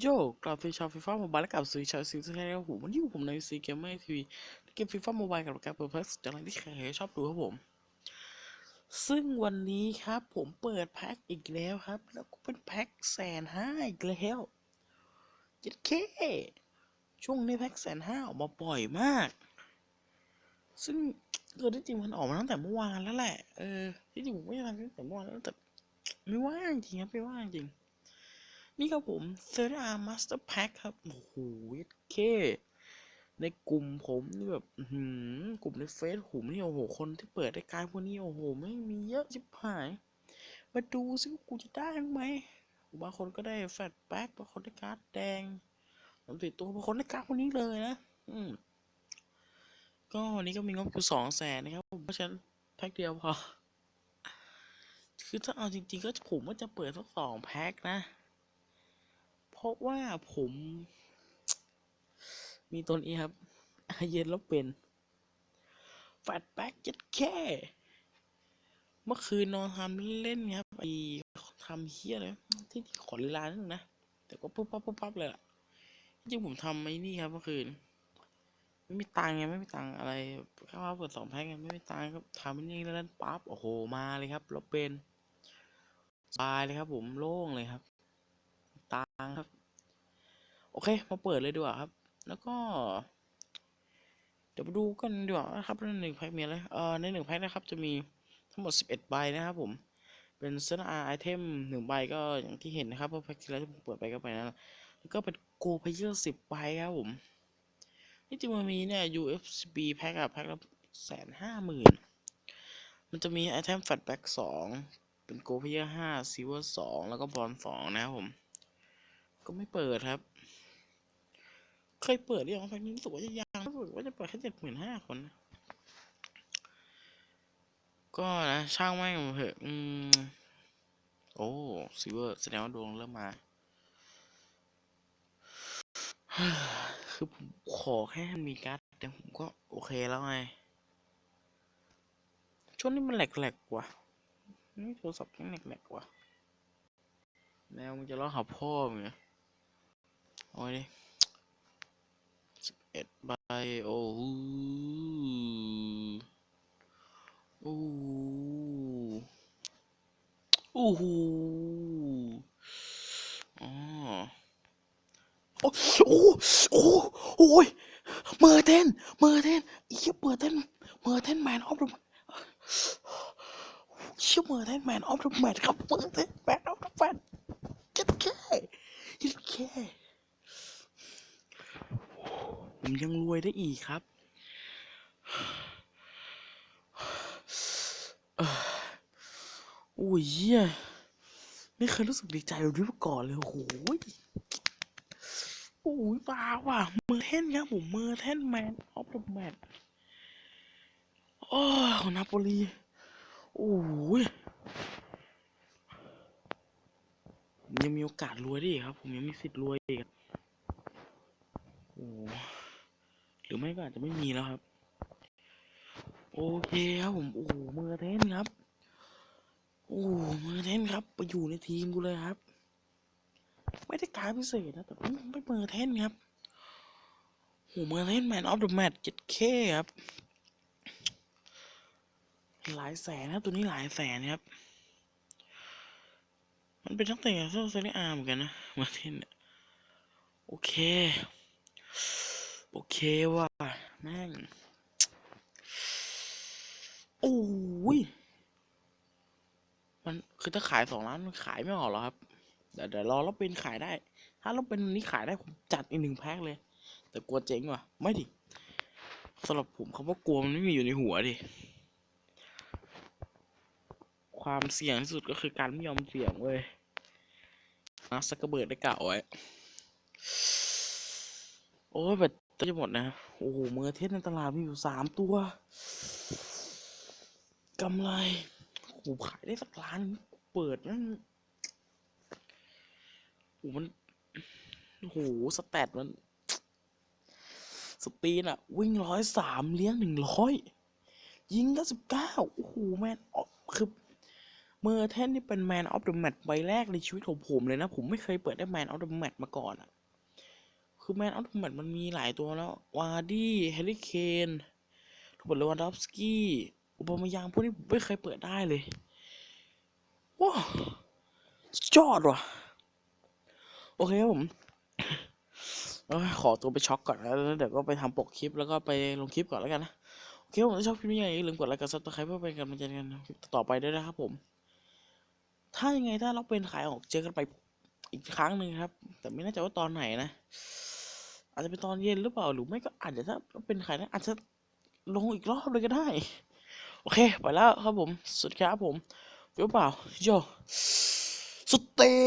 โยกลับสู่ชาวฟีฟ่าโมบายและกลับสู่ชาวซีซั่นแรกครับผมวันนี้อยู่ผมในซีเกมเมอร์ทีวีเกมฟีฟ่าโมบายกับการเปิดเผยจากอะไรที่ใครชอบดูครับผม ซึ่งวันนี้ครับผมเปิดแพ็คอีกแล้วครับ แล้วก็เป็นแพ็คแสนห้าอีกแล้วเจ็ดเคช่วงนี้แพ็คแสนห้าออกมาบ่อยมาก ซึ่งเออที่จริงมันออกมาตั้งแต่เมื่อวานแล้วแหละเออที่จริงผมไม่ได้ทำตั้งแต่เมื่อวานแล้วแต่ไม่ว่างจริงครับไม่ว่างจริง นี่ครับผมเซอร์อาร์มาสเตอร์แพ็คครับ โอ้โหเค ในกลุ่มผมนี่แบบหือกลุ่มในเฟซผมนี่โอ้โห คนที่เปิดรายการพวกนี้โอ้โห ไม่มีเยอะชิบหาย มาดูซิว่ากูจะได้ไหมบางคนก็ได้แฟลชแบ็กบางคนได้การ์ดแดงผมติดตัวบางคนได้การ์ดพวกนี้เลยนะ อืมก็วันนี้ก็มีงบอยู่สองแสนนะครับผมเพราะฉะนั้นแพ็คเดียวพอ คือถ้าเอาจริงๆก็ผมว่าจะเปิดสักสองแพ็คนะ เพราะว่าผม มีตัวนี้ครับเย็นแล้วเป็นแฟตแบ็กจ็ดแค่ เมื่อคืนนอนทำเล่นครับไอทำเฮี้ยเลยที่ขอลีลาหนึ่งนะ แต่ก็ปุ๊บปั๊บปุ๊บปั๊บเลยล่ะจริงผมทำไอ้นี่ครับเมื่อคืน ไม่มีตังค์ไงไม่มีตังค์อะไรแค่ว่าเปิดสองแพ็คไงไม่มีตังค์ก็ทำไอ้นี่แล้วปั๊บโอ้โหมาเลยครับแล้วเป็นสบายเลยครับผมโล่งเลยครับ ค์ครับ โอเค มาเปิดเลยดีกว่าครับ แล้วก็ เดี๋ยวมาดูกันดีกว่านะครับในหนึ่งแพ็คมีอะไรเอ่อในหนึ่งแพ็คนะครับ จะมีทั้งหมดสิบเอ็ดใบนะครับผม เป็นเซนอาร์ไอเทมหนึ่งใบก็อย่างที่เห็นนะครับเพราะแพ็คที่แล้วที่ผมเปิดไปก็ไปนั้นแล้วก็เป็นโกเพเยอร์สิบใบครับผมที่จริงมันมีเนี่ย UFB แพ็คอะแพ็คละแสนห้าหมื่นมันจะมีไอเทมแฟลชแบ็กสองเป็นโกเพเยอร์ห้าซิเวอร์สองแล้วก็บอลสองนะครับผม ก็ไม่เปิดครับ เคยเปิดหรือยังแพ็คนี้รู้สึกว่าจะยังรู้สึกว่าจะเปิดแค่เจ็ดหมื่นห้าคนนะก็นะช่างแม่งเถอะอืมโอ้ซิเวอร์แสดงว่าดวงเริ่มมา คือผมขอแค่มีการ์ดแต่ผมก็โอเคแล้วไง ช่วงนี้มันแหลกๆว่ะนี่โทรศัพท์ยังแหลกๆว่ะแมวมึงจะร้องหาพ่อมึงเหรอโอ้ยดิสิบเอ็ดใบ โอ้โหโอ้โห โอ้โหอ๋อโอ้โหโอ้โหโอ้ยเมอร์เทนเมอร์เทนอีกเมอร์เทนเมอร์เทนแมนออฟเดอะชื่อเมอร์เทนแมนออฟเดอะแมนครับเมอร์เทนแมนออฟเดอะแมนยัดแค่ยัดแค่ผมยังรวยได้อีกครับเอ่อโอ้ยเหี้ยไม่เคยรู้สึกดีใจแบบนี้มาก่อนเลยโอ้ยโอ้ยบ้าว่ะเมอเทนครับผมเมอเทนแมนออฟเดอะแมนโอ้ของนาโปลีโอ้ยยังมีโอกาสรวยได้ครับ ผมยังมีสิทธิ์รวยอีกโอ้หรือไม่ก็อาจจะไม่มีแล้วครับ โอเคครับผมโอ้โหเมอเทนครับ โอ้เมอร์เทนครับ ไปอยู่ในทีมกูเลยครับ ไม่ได้การพิเศษนะแต่ไม่ไม่เมอร์เทนครับโอ้เมอร์เทนแมนออฟเดอะแมตเจ็ดเคครับ หลายแสนครับตัวนี้หลายแสนครับ มันเป็นตั้งแต่เซอร์เซเรียอาร์เหมือนกันนะมาเทนเนี่ยโอเค โอเคว่ะแม่งโอ้ย คือถ้าขายสองล้านมันขายไม่ออกหรอครับเดี๋ยวเดี๋ยวรอเราเป็นขายได้ ถ้าเราเป็นนี้ขายได้ผมจัดอีกหนึ่งแพ็คเลย แต่กลัวเจ๊งว่ะ ไม่ดิสำหรับผมคำว่ากลัวมันไม่มีอยู่ในหัวดิ ความเสี่ยงที่สุดก็คือการไม่ยอมเสี่ยงเว้ยมาร์คซักกร์เบิดได้กล่าวไว้ โอ้ยแบตจะหมดนะ โอ้โหเมือเทสในตลาดมีอยู่สามตัวกำไรโอ้ขายได้สักล้าน เปิดนั่นโอ้โหมันโอ้โหสแตทมัน สปีนอะวิ่งร้อยสามเลี้ยงหนึ่งร้อยยิงก็สิบเก้าโอ้โหแมนออกคือเมอร์เทนนี่เป็นแมนออฟเดอะแมตช์ใบแรกในชีวิตของผมเลยนะ ผมไม่เคยเปิดได้แมนออฟเดอะแมตช์มาก่อนอะคือแมนออฟเดอะแมตช์มันมีหลายตัวแล้ว วาร์ดี้แฮร์รี่เคนโรเบิร์ตเลวันดอฟสกี้อุปมายางพวกนี้ผมไม่เคยเปิดได้เลย ว้าวสุดยอดว่ะ โอเคครับผมขอตัวไปช็อกก่อนแล้วเดี๋ยวก็ไปทำปกคลิปแล้วก็ไปลงคลิปก่อนแล้วกันนะโอเคผมถ้าชอบคลิปนี้ยังไงอย่าลืมกดไลค์กดซับสไครป์เพื่อเป็นกำลังใจในการทำคลิปต่อไปด้วยนะครับผม ถ้ายังไงถ้าเราเป็นขายออกเจอกันไปอีกครั้งหนึ่งครับ แต่ไม่แน่ใจว่าตอนไหนนะ อาจจะเป็นตอนเย็นหรือเปล่าหรือไม่ก็อาจจะถ้าเป็นขายนะอาจจะลงอีกรอบเลยก็ได้ โอเค ไปแล้วครับผม สุดครับผม เปล่าโยสเต